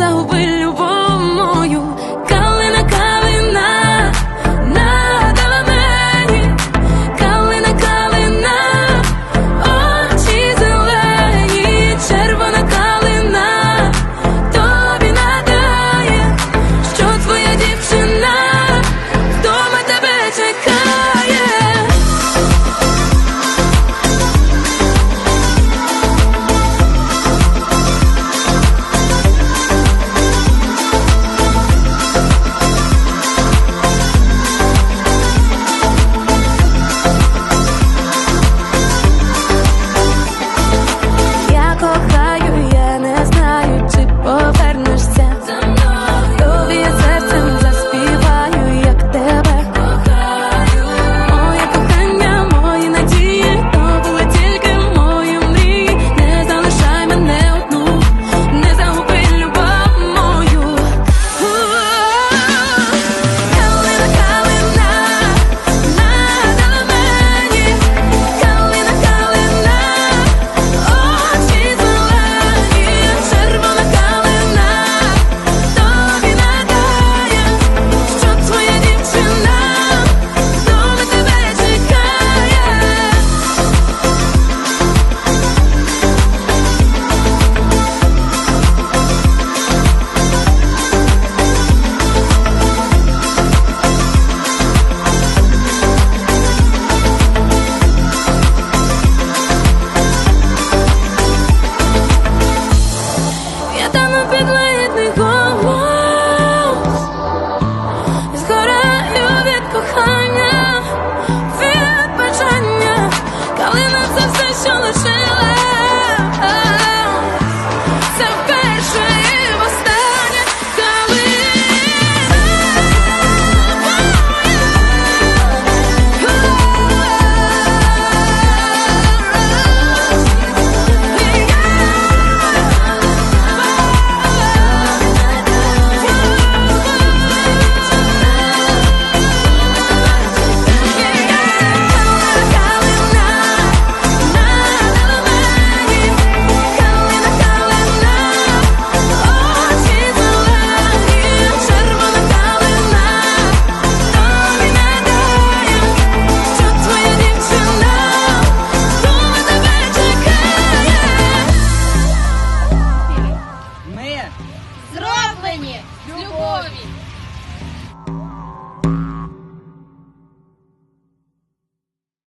загуби любов мою, калина калина, надала мені, калина калина, очі зелені, червона калина, тобі надає, що твоя дівчина вдома тебе чекає. Bobby.